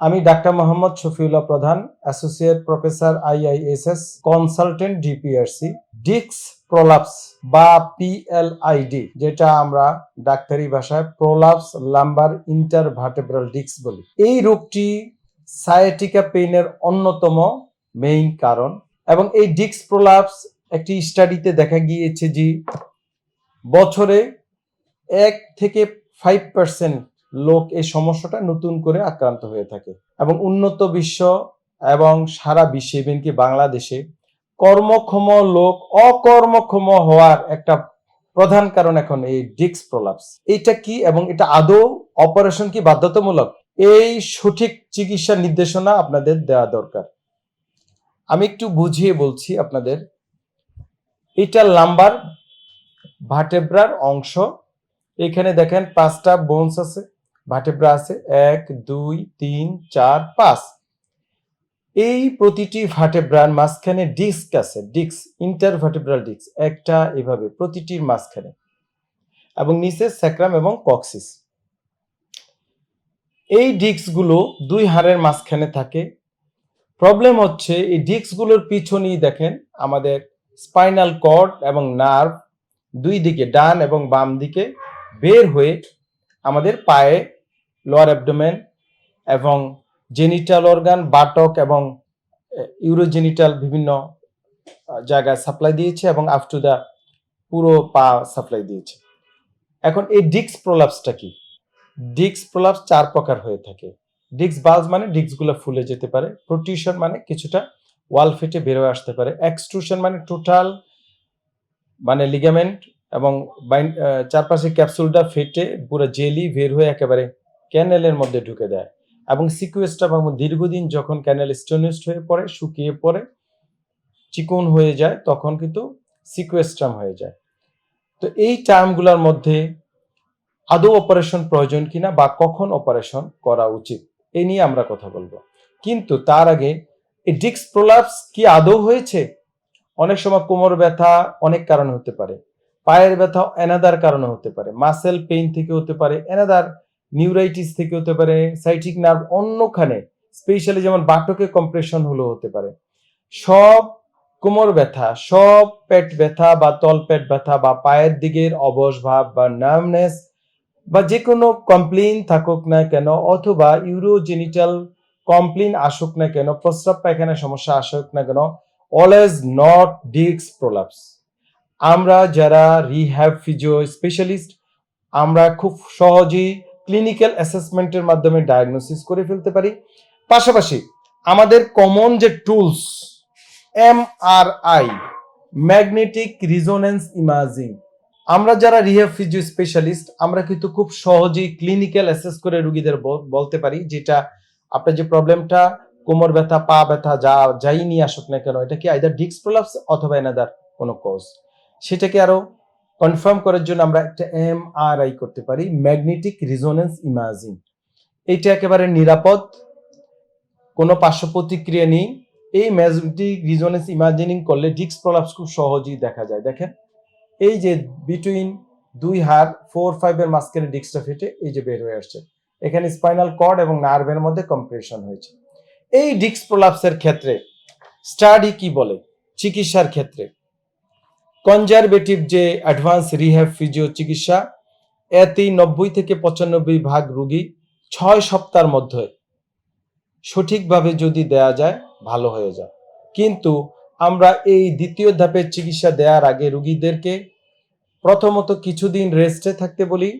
আমি doctor Mohammad Shafiullah Pradhan, associate professor IISS, consultant DPRC, ডিক্স prolapse বা PLID, যেটা আমরা ডাক্তারি ভাষায় প্রলাপস লাম্বার ইন্টারভার্টেব্রাল ডিক্স বলি। এই রোগটি সায়াটিকা পেইনের অন্যতম মেইন কারণ এবং এই ডিক্স প্রলাপস একটি স্টাডিতে দেখা গিয়েছে যে বছরে এক থেকে ফাইভ পার্সেন্ট লোক এই সমস্যাটা নতুন করে আক্রান্ত হয়ে থাকে। এবং উন্নত বিশ্ব এবং সারা বিশ্বে এমনকি বাংলাদেশে কর্মক্ষম লোক, অকর্মক্ষম হওয়ার একটা প্রধান কারণ এখন এই ডিক্স প্রলাপস। এটা কি এবং এটা আদৌ অপারেশন কি বাধ্যতামূলক? এই সঠিক চিকিৎসা নির্দেশনা আপনাদের দেওয়া দরকার। আমি একটু বুঝিয়ে বলছি আপনাদের এটা লাম্বার ভাটেব্রার অংশ, এখানে দেখেন পাঁচটা বোনস আছে। ভার্টেব্রা আছে এক, দুই, তিন, চার, পাঁচ। এই প্রতিটি ভার্টেব্রার মাঝখানে ডিস্ক আছে, ডিস্ক ইন্টারভার্টেব্রাল ডিস্ক, একটা এভাবে প্রতিটির মাঝখানে। এবং নিচে স্যাক্রাম এবং কক্সিস। এই ডিস্কগুলো দুই হাড়ের মাঝখানে থাকে। প্রবলেম হচ্ছে, এই ডিস্কগুলোর পিছনেই দেখেন আমাদের স্পাইনাল কর্ড এবং নার্ভ দুই দিকে, ডান এবং বাম দিকে বের হয়ে আমাদের পায়ে লোয়ার অ্যাবডোমেন এবং জেনিটাল অর্গান বাটক এবং ইউরোজেনিটাল বিভিন্ন আহ, জায়গায় সাপ্লাই দিয়েছে এবং আপ টু দ্য পুরো পা সাপ্লাই দিয়েছে। এখন এই ডিক্স প্রলাপসটা কি? ডিক্স প্রলাপস চার প্রকার হয়ে থাকে। ডিক্স বালস মানে ডিক্সগুলো ফুলে যেতে পারে প্রোটিউশন মানে কিছুটা ওয়াল ফেটে বের হয়ে আসতে পারে এক্সট্রুশন মানে টোটাল মানে লিগামেন্ট এবং আহ, চারপাশে ক্যাপসুলটা ফেটে পুরো জেলি বের হয়ে একেবারে ক্যানেলের মধ্যে ঢুকে দেয় এবং সিকুয়েস্টাম এবং দীর্ঘদিন যখন ক্যানেল স্টোনিস্ট হয়ে পড়ে, শুকিয়ে পড়ে, চিকন হয়ে যায়, তখন কিন্তু সিকুয়েস্ট্রাম হয়ে যায়। তো এই টার্মগুলোর মধ্যে আদৌ অপারেশন প্রয়োজন কিনা বা কখন অপারেশন করা উচিত এই নিয়ে আমরা কথা বলব। কিন্তু তার আগে এই ডিক্স প্রলাপস কি আদৌ হয়েছে? অনেক সময় কোমর ব্যথা অনেক কারণে হতে পারে, পায়ের ব্যথা এনাদার কারণে হতে পারে মাসেল পেইন থেকে হতে পারে এনাদার নিউরাইটিস থেকে হতে পারে সাইটিক নার্ভ অন্যখানে, স্পেশালি যেমন বাটকে কম্প্রেশন হলো হতে পারে। সব কোমর ব্যথা, সব পেট ব্যথা বা তল পেট ব্যথা বা পায়ের দিকের অবশ ভাব বা নার্ভনেস বা যে কোনো কমপ্লেন থাকুক না কেন অথবা ইউরোজেনিটাল কমপ্লেন আসুক না কেন, প্রস্রাব পায়খানা সমস্যা আসুক না কেন অলওয়েজ নট ডিক্স প্রলাপস আমরা যারা রিহ্যাব ফিজিও স্পেশালিস্ট আমরা খুব সহজেই ক্লিনিক্যাল অ্যাসেসমেন্টের মাধ্যমে ডায়াগনোসিস করে ফেলতে পারি। পাশাপাশি আমাদের কমন যে tools M R I magnetic resonance imaging আমরা যারা রিহ্যাব ফিজিও স্পেশালিস্ট আমরা কিন্তু খুব সহজেই ক্লিনিক্যাল অ্যাসেস করে রুগীদের বলতে পারি, যেটা আপনার যে প্রবলেমটা কোমর ব্যথা, পা ব্যথা, যা, যাই নিয়ে আসুক না কেন, এটা কি আইদার ডিক্স প্রলাপস অথবা এনাদার কোনো কজ সেটাকে আরও কনফার্ম করার জন্য আমরা একটা এম আর আই করতে পারি, ম্যাগনেটিক রিজোনেন্স ইমাজিং এইটা একেবারে নিরাপদ, কোনো পার্শ্ব প্রতিক্রিয়া নেই। এই ম্যাগনেটিক রিজোনেন্স ইমাজিনিং করলে ডিক্স প্রলাপস খুব সহজেই দেখা যায়। দেখেন, এই যে বিটুইন দুই হাড় ফোর ফাইভের মাঝখানে ডিক্সটা ফেটে এই যে বের হয়ে আসছে। এখানে স্পাইনাল কর্ড এবং নার্ভের মধ্যে কম্প্রেশন হয়েছে। এই ডিক্স প্রলাপসের ক্ষেত্রে স্টাডি কি বলে? চিকিৎসার ক্ষেত্রে। কনজারভেটিভ যে অ্যাডভান্স রিহ্যাব ফিজিও চিকিৎসা এতেই নব্বই থেকে পঁচানব্বই ভাগ রুগী ছয় সপ্তাহের মধ্যে সঠিকভাবে যদি দেয়া যায়, ভালো হয়ে যায়। কিন্তু আমরা এই দ্বিতীয় ধাপের চিকিৎসা দেওয়ার আগে রুগীদেরকে প্রথমত কিছুদিন রেস্টে থাকতে বলি,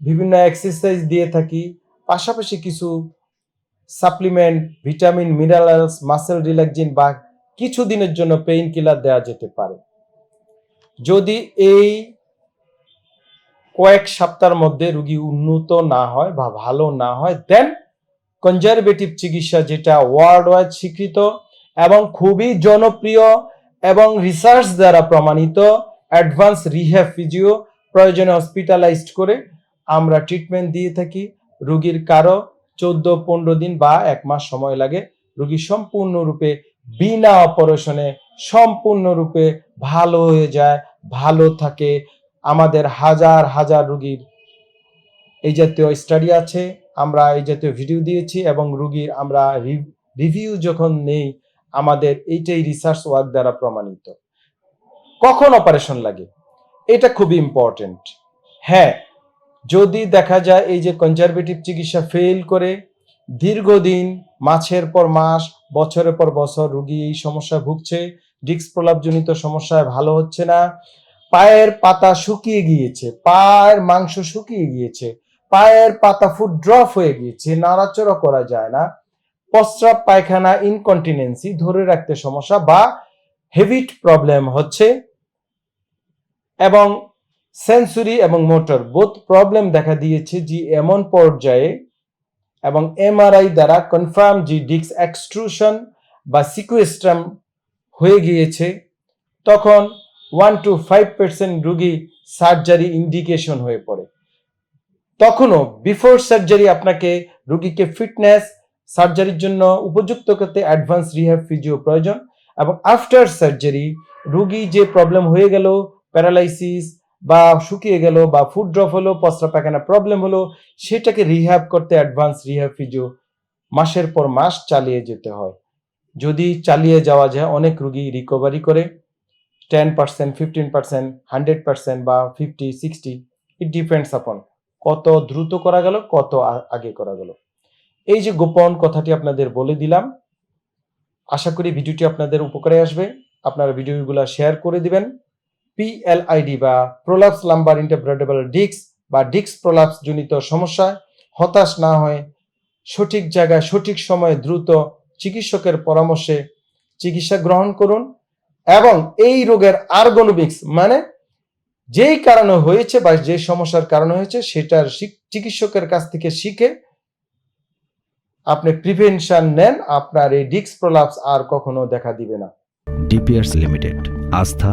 বিভিন্ন এক্সারসাইজ দিয়ে থাকি, পাশাপাশি কিছু supplement vitamin minerals muscle relaxant বা কিছু দিনের জন্য পেইন কিলার দেওয়া যেতে পারে। যদি এই কয়েক সপ্তাহের মধ্যে রুগী উন্নত না হয় বা ভালো না হয় দেন কনজারভেটিভ চিকিৎসা যেটা ওয়ার্ল্ড ওয়াইড স্বীকৃত এবং খুবই জনপ্রিয় এবং রিসার্চ দ্বারা প্রমাণিত অ্যাডভান্স রিহ্যাব ফিজিও প্রয়োজনে হসপিটালাইজড করে আমরা ট্রিটমেন্ট দিয়ে থাকি। রুগীর কারও চোদ্দ, পনেরো দিন বা এক মাস সময় লাগে, রুগী সম্পূর্ণরূপে বিনা অপারেশনে সম্পূর্ণরূপে ভালো হয়ে যায়, ভালো থাকে। আমাদের হাজার হাজার রুগীর এই জাতীয় স্টাডি আছে, আমরা এই জাতীয় ভিডিও দিয়েছি এবং রুগীর আমরা রিভিউ যখন নেই, আমাদের এইটাই রিসার্চ ওয়ার্ক দ্বারা প্রমাণিত। কখন অপারেশন লাগে? এটা খুবই ইম্পর্টেন্ট হ্যাঁ যদি দেখা যায় এই যে কনজারভেটিভ চিকিৎসা ফেল করে দীর্ঘদিন মাসের পর মাস, বছরের পর বছর রুগী এই সমস্যায় ভুগছে, ডিস্ক প্রলাপজনিত সমস্যায় ভালো হচ্ছে না, পায়ের পাতা শুকিয়ে গিয়েছে, পায়ের মাংস শুকিয়ে গিয়েছে, পায়ের পাতা ফুড ড্রপ হয়ে গিয়েছে, নাড়াচড়া করা যায় না, প্রস্রাব, পায়খানা ইনকন্টিনেন্সি ধরে রাখতে সমস্যা বা হেভিট প্রবলেম হচ্ছে এবং সেন্সুরি এবং মোটর বোধ প্রবলেম দেখা দিয়েছে যে এমন পর্যায়ে এবং এমআরআই দ্বারা কনফার্ম যে ডিক্স এক্সট্রুশন বা সিকুয়েস্ট্রাম হয়ে গিয়েছে, তখন ওয়ান টু ফাইভ পার্সেন্ট রুগী সার্জারি ইন্ডিকেশন হয়ে পড়ে। তখনও বিফোর সার্জারি আপনাকে রুগীকে ফিটনেস সার্জারির জন্য উপযুক্ত করতে অ্যাডভান্স রিহ্যাব ফিজিও প্রয়োজন এবং আফটার সার্জারি রুগী যে প্রবলেম হয়ে গেল প্যারালাইসিস বা শুকিয়ে গেল বা ফুড ড্রপ হলো পস্রা পায়খানা প্রবলেম হলো, সেটাকে রিহ্যাব করতে অ্যাডভান্স রিহ্যাব ফিজিও মাসের পর মাস চালিয়ে যেতে হয়। যদি চালিয়ে যাওয়া যায়, অনেক রুগী রিকভারি করে ten percent fifteen percent hundred percent বা fifty sixty it depends upon কত দ্রুত করা গেল, কত আগে করা গেল। এই যে গোপন কথাটি আপনাদের বলে দিলাম, আশা করি ভিডিওটি আপনাদের উপকারে আসবে। আপনারা ভিডিওগুলো শেয়ার করে দিবেন। পিএলআইডি বা প্রোলাপস লাম্বার ইন্টারপ্রেটেবল ডিক্স বা ডিক্স প্রোলাপস জনিত সমস্যায় হতাশ না হয়ে, সঠিক জায়গায়, সঠিক সময়ে দ্রুত চিকিৎসকের পরামর্শে চিকিৎসা গ্রহণ করুন এবং এই রোগের আর্গোনমিক্স মানে যেই কারণে হয়েছে বা যে সমস্যার কারণে হয়েছে সেটার চিকিৎসকের কাছ থেকে শিখে আপনি প্রিভেনশন নেন, আপনার এই ডিক্স প্রলাপস আর কখনো দেখা দিবে না। ডিপিয়ার্স লিমিটেড আস্থা